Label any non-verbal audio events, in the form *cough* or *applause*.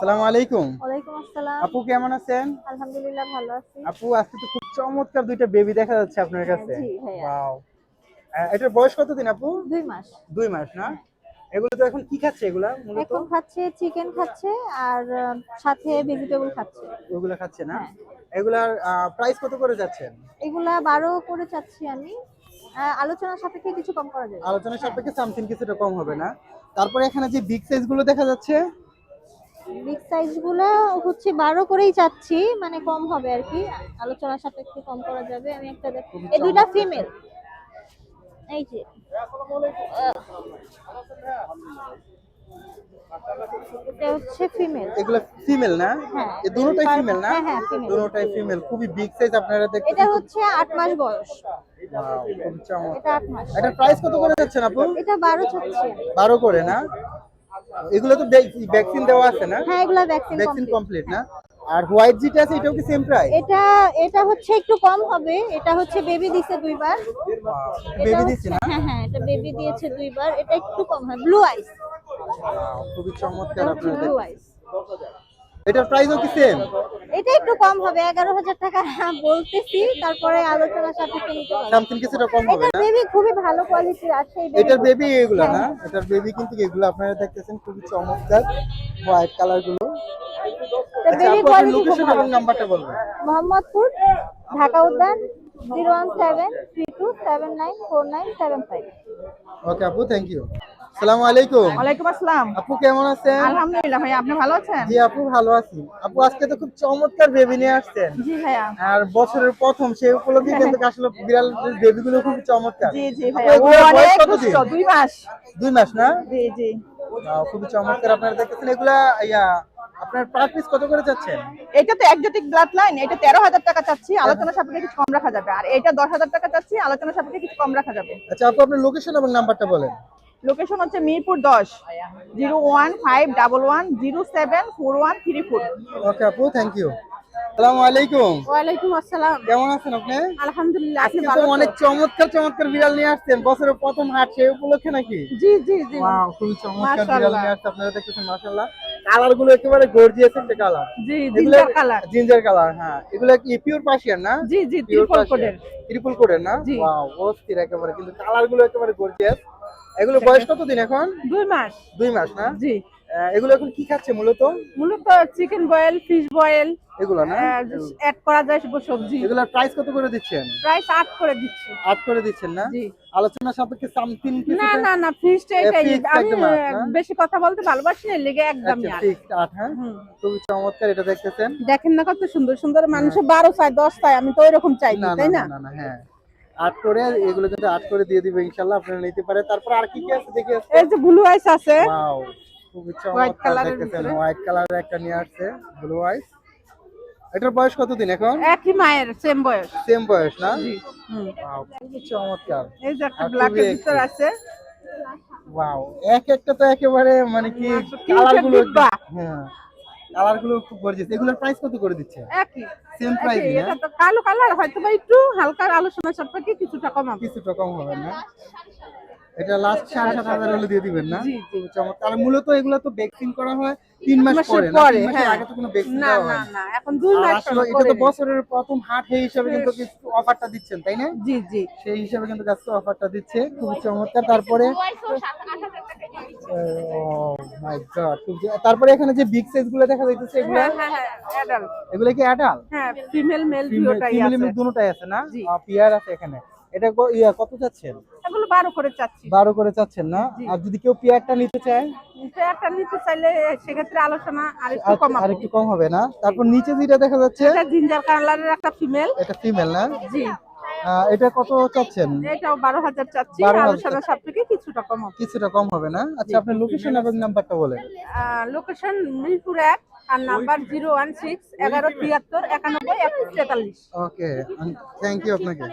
আসসালামু আলাইকুম। ওয়ালাইকুম আসসালাম। আপু কেমন আছেন? আলহামদুলিল্লাহ ভালো আছি। আপু আজকে তো খুব চমৎকার দুইটা বেবি দেখা যাচ্ছে আপনার কাছে। ওয়াও এটার বয়স কতদিন আপু? দুই মাস। দুই মাস না? এগুলো তো এখন কি খাচ্ছে এগুলা মূলত? এখন খাচ্ছে চিকেন খাচ্ছে আর সাথে ভেজিটেবল খাচ্ছে। ওগুলো খাচ্ছে না? হ্যাঁ। এগুলার প্রাইস কত করে যাচ্ছেন? এগুলা বারো করে চাচ্ছি আমি। আলোচনার সাপেক্ষে কিছু কম করা যাবে। আলোচনার সাপেক্ষে সামথিং কিছুটা কম হবে না। তারপরে এখানে যে বিগ সাইজগুলো দেখা যাচ্ছে বিগ সাইজগুলো হচ্ছে বারো করেই চাচ্ছি মানে কম হবে আর কি। আলোচনার সাপেক্ষে কম করা যাবে। আমি একটা দেখ এই দুইটা ফিমেল এই যে এটা হচ্ছে ফিমেল এগুলো ফিমেল না? হ্যাঁ, এই দুটোটাই ফিমেল না? হ্যাঁ, হ্যাঁ, দুটোটাই ফিমেল খুবই বিগ সাইজ আপনারা দেখতে এটা হচ্ছে মাস বয়স। এটা মাস। প্রাইস কত করে যাচ্ছেন আপু? এটা চাচ্ছি করে না? এগুলো তো ভ্যাকসিন দেওয়া আছে না? হ্যাঁ এগুলো ভ্যাকসিন ভ্যাকসিন কমপ্লিট না? আর হোয়াইট যেটা আছে এটাও কি সেম প্রাইস এটা এটা হচ্ছে একটু কম হবে। এটা হচ্ছে বেবি দিছে দুইবার। বেবি দিছে না? হ্যাঁ হ্যাঁ এটা বেবি দিয়েছে দুইবার। এটা একটু কম হবে ব্লু আইস খুবই চমৎকার আপনাদের। ব্লু আইস এটার প্রাইসও কি সেম এটা একটু কম হবে এগারো হাজার টাকা বলতেছি তারপরে আলোচনার সাপেক্ষে নিতে পারব সামথিং কিছুটা কম হবে এটা বেবি খুবই ভালো কোয়ালিটির আছে এটার বেবি এগুলো না? হ্যাঁ। এটার বেবি কিন্তু এগুলো আপনারা দেখতেছেন খুবই চমৎকার। হোয়াইট কালারগুলো। এটা quality খুব লোকেশন ভালো। এবং নাম্বারটা বলবেন। Mohammadpur Dhaka Udyan zero one seven three two seven nine four nine seven five okay আপু থ্যাংক ইউ আসসালামু আলাইকুম। ওয়ালাইকুম আসসালাম। আপু কেমন আছেন? আলহামদুলিল্লাহ ভাই আপনি ভালো আছেন? জি আপু ভালো আছি। আপু আজকে তো খুব চমৎকার বেবি নিয়ে আসছেন। জি ভাইয়া। আর বছরের প্রথম সেই উপলক্ষে কিন্তু *laughs* আসলে বিড়াল বেবি গুলো খুব চমৎকার। জি জি ভাইয়া। অনেক কতদিন? দুই মাস। দুই মাস না? জি জি। খুবই চমৎকার আপনারা দেখতেছেন। এগুলা ইয়া আপনার পার পিস কত করে যাচ্ছেন এটা তো একজোটিক ব্লাড লাইন এটা তেরো হাজার টাকা চাচ্ছি আলোচনা সাপেক্ষে কিছু কম রাখা যাবে। আর এটা দশ হাজার টাকা চাচ্ছি আলোচনা সাপেক্ষে কিছু কম রাখা যাবে। আচ্ছা আপু আপনার লোকেশন এবং নাম্বারটা বলেন। লোকেশন হচ্ছে মিরপুর দশ zero one five double one zero seven four one three four. Okay আপু থ্যাংক ইউ আসসালামু আলাইকুম। ওয়ালাইকুম আসসালাম। কেমন আছেন আপনি? আলহামদুলিল্লাহ আজকে তো অনেক চমৎকার চমৎকার বিড়াল নিয়ে আসছেন। বছরের প্রথম হাট সেই উপলক্ষে নাকি? জি জি জি। ওয়াও খুবই চমৎকার বিড়াল নিয়ে আসছে আপনারা দেখতেছেন মাশাআল্লাহ। কালারগুলো একেবারে গর্জিয়াস একটা colour G ginger colour ginger colour হ্যাঁ। এগুলো কি পিওর পার্সিয়ান না? জি জি পিওর ত্রিপল কোডের ট্রিপল কোডের না? জি। ওয়াও অস্থির একেবারে কিন্তু কালারগুলো একেবারে গর্জিয়াস এগুলো বয়স কত দিন এখন? দুই মাস। দুই মাস না? জি। এগুলো এখন কি খাচ্ছে মূলত? মূলত চিকেন বয়েল ফিশ বয়েল এগুলো না? অ্যাড করা যায় সব সবজি। এগুলোর প্রাইস কত করে দিচ্ছেন? প্রাইস আট করে দিচ্ছি। আট করে দিচ্ছেন না? জি। আলোচনা সাপেক্ষে সামথিং না না না ফিক্সড এটাই। আমি? বেশি কথা বলতে ভালোবাসি না লেগে একদমই আচ্ছা আট। ঠিক আট হ্যাঁ। খুবই চমৎকার এটা দেখতেছেন? দেখেন না কত সুন্দর সুন্দর মানুষ বারো চায় দশ চায় আমি তো এরকম চাই তাই না না? না না হ্যাঁ। আট করে এগুলো কিন্তু আট করে দিয়ে দিবে ইনশাল্লাহ আপনারা নিতে পারে। তারপর আর কি কি আছে দেখি এই যে ব্লু আইস আছে। ওয়াও খুবই চমৎকার এর দেখতেছেন হোয়াইট কালারের একটা নিয়ে আসছে ব্লু আইস এটার বয়স কতদিন এখন? একই মায়ের সেম বয়স। সেম বয়স না? হুম। ওয়াও খুবই চমৎকার এই যে একটা ব্ল্যাক এর ভিতর আছে। ওয়াও এক একটা তো একেবারে মানে কি কি কালারগুলো হ্যাঁ। কালারগুলো খুব গর্জিয়াস এগুলোর প্রাইস কত করে দিচ্ছে? একই। সেম প্রাইস এটা তো কালো কালার হয়তো বা একটু হালকা আলোচনা সাপেক্ষে কিছুটা কমাবো কিছুটা কম হবে না? এটা লাস্ট সাড়ে সাত হাজার হলে দিয়ে দিবেন না? চমৎকার। মূলত এগুলো তো ভ্যাকসিন করা হয় তিন মাস পরে হ্যাঁ। আগে তো কোনো ভ্যাকসিন না না না এখন দুই মাস এটা তো বছরের প্রথম হাট সেই হিসাবে কিন্তু অফারটা দিচ্ছেন তাই না? জি জি। সেই হিসাবে কিন্তু আজকে অফারটা দিচ্ছে। খুবই চমৎকার। তারপরে মাই গড তারপরে এখানে যে বিগ সাইজগুলো দেখা যাইতেছে এগুলো? হ্যাঁ হ্যাঁ হ্যাঁ অ্যাডাল্ট এগুলো কি অ্যাডাল হ্যাঁ ফিমেল মেল দুটোটাই ফিমেল আছে। দুটোটাই আছে না। পিয়ার আছে এখানে। এটা ইয়া কত চাচ্ছেন? এগুলো বারো করে চাচ্ছি। বারো করে চাচ্ছেন না? আর যদি কেউ পেয়ারটা নিতে চায়? একটা নিতে চাইলে সেক্ষেত্রে আলোচনা আর একটু আর কমাবো আর একটু কম হবে না? তারপর নিচে যেটা দেখা যাচ্ছে? এটা জিঞ্জার কালারের একটা ফিমেল এটা ফিমেল না? জি। এটা কত চাচ্ছেন? এটাও বারো হাজার চাচ্ছি। 12,000 আলোচনা সব থেকে কিছুটা হবে। কিছুটা কম হবে না? আচ্ছা আপনার লোকেশন এবং নাম্বারটা বলেন। লোকেশন মিরপুর এক আর নাম্বার জিরো ওয়ান সিক্স এগারো তিয়াত্তর একানব্বই একুশ তেতাল্লিশ। ওকে থ্যাংক ইউ আপনাকে।